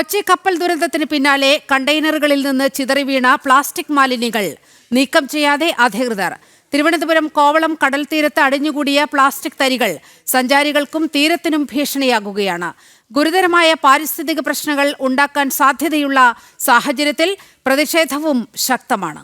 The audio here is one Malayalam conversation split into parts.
കൊച്ചി കപ്പൽ ദുരന്തത്തിന് പിന്നാലെ കണ്ടെയ്നറുകളിൽ നിന്ന് ചിതറി വീണ പ്ലാസ്റ്റിക് മാലിന്യങ്ങൾ നീക്കം ചെയ്യാതെ അധികൃതർ. തിരുവനന്തപുരം കോവളം കടൽ തീരത്ത് അടിഞ്ഞുകൂടിയ പ്ലാസ്റ്റിക് തരികൾ സഞ്ചാരികൾക്കും തീരത്തിനും ഭീഷണിയാകുകയാണ്. ഗുരുതരമായ പാരിസ്ഥിതിക പ്രശ്നങ്ങൾ ഉണ്ടാക്കാൻ സാധ്യതയുള്ള സാഹചര്യത്തിൽ പ്രതിഷേധവും ശക്തമാണ്.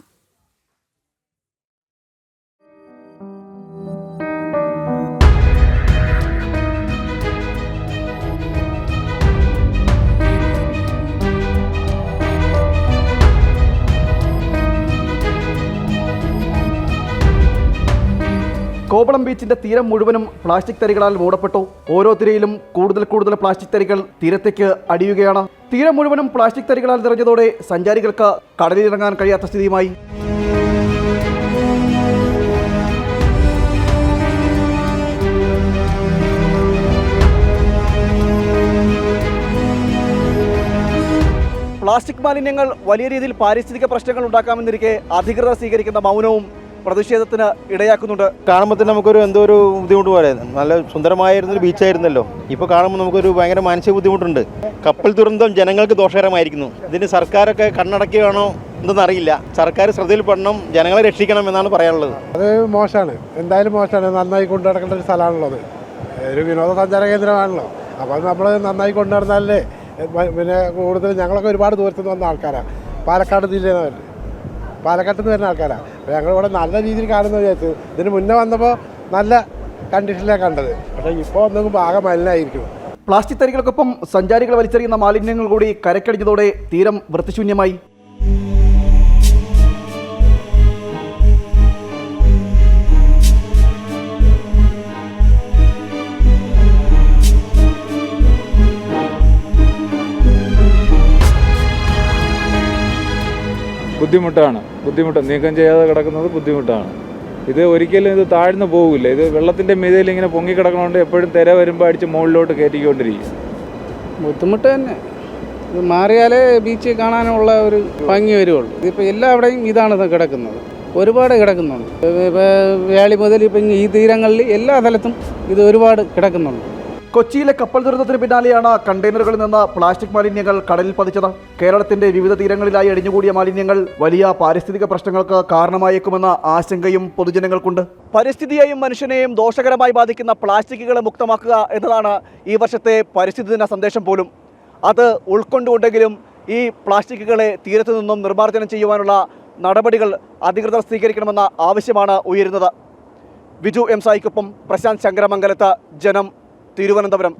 കോവളം ബീച്ചിന്റെ തീരം മുഴുവനും പ്ലാസ്റ്റിക് തരികളാൽ മൂടപ്പെട്ടു. ഓരോ തിരയിലും കൂടുതൽ കൂടുതൽ പ്ലാസ്റ്റിക് തരികൾ തീരത്തേക്ക് അടിയുകയാണ്. തീരം മുഴുവനും പ്ലാസ്റ്റിക് തരികളാൽ നിറഞ്ഞതോടെ സഞ്ചാരികൾക്ക് കടലിലിറങ്ങാൻ കഴിയാത്ത സ്ഥിതിയുമായി. പ്ലാസ്റ്റിക് മാലിന്യങ്ങൾ വലിയ രീതിയിൽ പാരിസ്ഥിതിക പ്രശ്നങ്ങൾ ഉണ്ടാക്കാമെന്നിരിക്കെ അധികൃതർ സ്വീകരിക്കുന്ന മൗനവും പ്രതിഷേധത്തിന് ഇടയാക്കുന്നുണ്ട്. കാണുമ്പോൾ തന്നെ നമുക്കൊരു എന്തോ ഒരു ബുദ്ധിമുട്ട് പോലെ. നല്ല സുന്ദരമായിരുന്നൊരു ബീച്ചായിരുന്നല്ലോ ഇപ്പോൾ കാണുമ്പോൾ നമുക്കൊരു ഭയങ്കര മാനസിക ബുദ്ധിമുട്ടുണ്ട്. കപ്പൽ ദുരന്തം ജനങ്ങൾക്ക് ദോഷകരമായിരിക്കുന്നു. ഇതിന് സർക്കാരൊക്കെ കണ്ണടക്കുകയാണോ എന്തെന്നറിയില്ല സർക്കാർ ശ്രദ്ധയിൽപ്പെടണം ജനങ്ങളെ രക്ഷിക്കണം എന്നാണ് പറയാനുള്ളത്. അത് മോശമാണ്. എന്തായാലും മോശമാണ്. നന്നായി കൊണ്ടു നടക്കേണ്ട ഒരു സ്ഥലമാണുള്ളത്. ഒരു വിനോദസഞ്ചാര കേന്ദ്രമാണല്ലോ. അപ്പോൾ നമ്മൾ നന്നായി കൊണ്ടു നടന്നാലേ പിന്നെ കൂടുതൽ ഞങ്ങളൊക്കെ ഒരുപാട് ദൂരത്തുനിന്ന് വന്ന ആൾക്കാരാണ് പാലക്കാട് ജില്ലയിൽ നിന്ന് പാലക്കാട്ടിൽ നിന്ന് വരുന്ന ആൾക്കാരാണ് ഞങ്ങളിവിടെ നല്ല രീതിയിൽ കാണുന്ന വിചാരിച്ചു ഇതിന് മുന്നേ വന്നപ്പോൾ നല്ല കണ്ടീഷനിലാണ് കണ്ടത്. പക്ഷേ ഇപ്പോൾ ഒന്നും ആകെ മലിനായിരിക്കും. പ്ലാസ്റ്റിക് തരികൾക്കൊപ്പം സഞ്ചാരികൾ വലിച്ചെറിയുന്ന മാലിന്യങ്ങൾ കൂടി കരക്കടിഞ്ഞതോടെ തീരം വൃത്തിശൂന്യമായി. ബുദ്ധിമുട്ടാണ്. ബുദ്ധിമുട്ട് നീക്കം ചെയ്യാതെ കിടക്കുന്നത് ബുദ്ധിമുട്ടാണ്. ഇത് ഒരിക്കലും ഇത് താഴ്ന്നു പോകില്ല ഇത് വെള്ളത്തിന്റെ മീതയിൽ ഇങ്ങനെ പൊങ്ങി കിടക്കണോണ്ട് എപ്പോഴും തിര വരുമ്പോൾ അടിച്ച് മുകളിലോട്ട് കയറ്റിക്കൊണ്ടിരിക്കും. ബുദ്ധിമുട്ട് തന്നെ. ഇത് മാറിയാലേ ബീച്ച് കാണാനുള്ള ഒരു ഭംഗി വരുള്ളൂ ഇതിപ്പോൾ എല്ലാവിടെയും ഇതാണ് കിടക്കുന്നത്. ഒരുപാട് കിടക്കുന്നുണ്ട്. വേളി മുതൽ ഇപ്പം ഈ തീരങ്ങളിൽ എല്ലാ തലത്തും ഇത് ഒരുപാട് കിടക്കുന്നുണ്ട്. കൊച്ചിയിലെ കപ്പൽ ദുരന്തത്തിന് പിന്നാലെയാണ് കണ്ടെയ്നറുകളിൽ നിന്ന് പ്ലാസ്റ്റിക് മാലിന്യങ്ങൾ കടലിൽ പതിച്ചത്. കേരളത്തിന്റെ വിവിധ തീരങ്ങളിലായി അടിഞ്ഞുകൂടിയ മാലിന്യങ്ങൾ വലിയ പാരിസ്ഥിതിക പ്രശ്നങ്ങൾക്ക് കാരണമായേക്കുമെന്ന ആശങ്കയും പൊതുജനങ്ങൾക്കുണ്ട്. പരിസ്ഥിതിയെയും മനുഷ്യനെയും ദോഷകരമായി ബാധിക്കുന്ന പ്ലാസ്റ്റിക്കുകളെ മുക്തമാക്കുക എന്നതാണ് ഈ വർഷത്തെ പരിസ്ഥിതി ദിന സന്ദേശം പോലും. അത് ഉൾക്കൊണ്ടുകൊണ്ടെങ്കിലും ഈ പ്ലാസ്റ്റിക്കുകളെ തീരത്തു നിന്നും നിർമ്മാർജനം ചെയ്യുവാനുള്ള നടപടികൾ അധികൃതർ സ്വീകരിക്കണമെന്ന ആവശ്യമാണ് ഉയരുന്നത്. വിജു എം സായിക്കൊപ്പം പ്രശാന്ത് ശങ്കരമംഗലത്ത് ജനം തിരുവനന്തപുരം